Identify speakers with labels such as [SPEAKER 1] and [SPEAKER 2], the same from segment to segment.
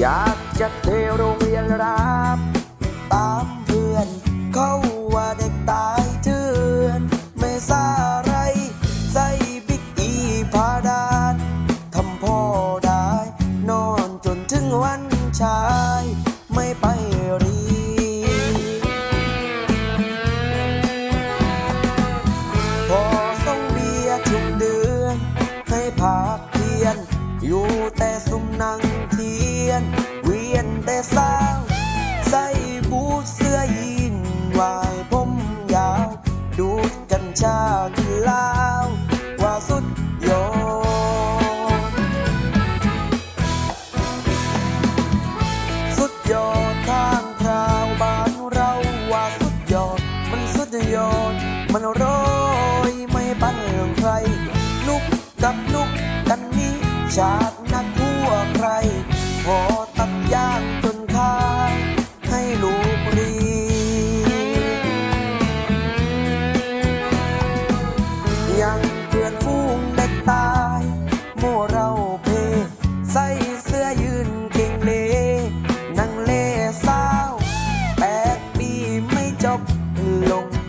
[SPEAKER 1] อยากจะเทโรงเรียนรับตาม ซุ่มนั่งเทียน เวียนแต่สร้างใส่บูทเสื้อยีนวายผมยาว ดูดกัญชาที่ลาว่าสุดยอด สุดยอดทางพราวบ้านเราว่าสุดยอด มันสุดยอด มันโรยไม่ปั้นใครลุกกับลุกกันนี้ชาติ long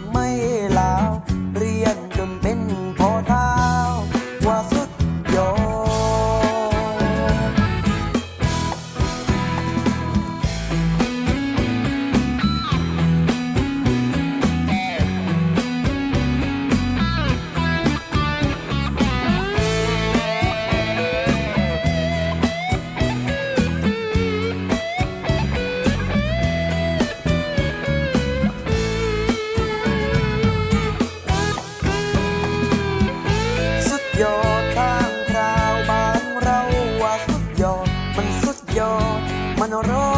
[SPEAKER 1] horror.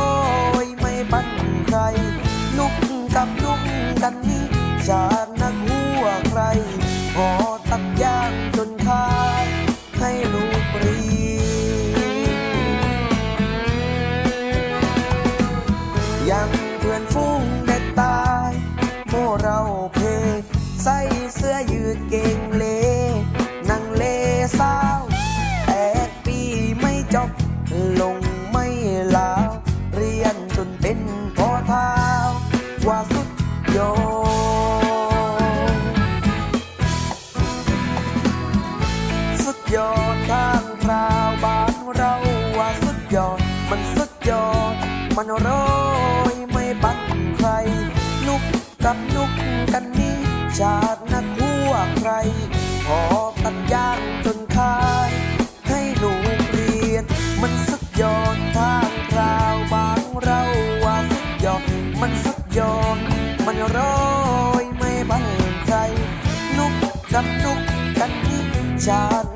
[SPEAKER 1] ว่าสุดยอด สุดยอดข้างคราวบ้านเราว่าสุดยอด มันสุดยอด มันร้อยไม่บังใคร นุกกับนุกกันนี้จากนักหัวใคร อนมันร้อยไม่บังใจนุกกับนุกกันนี่ชาติ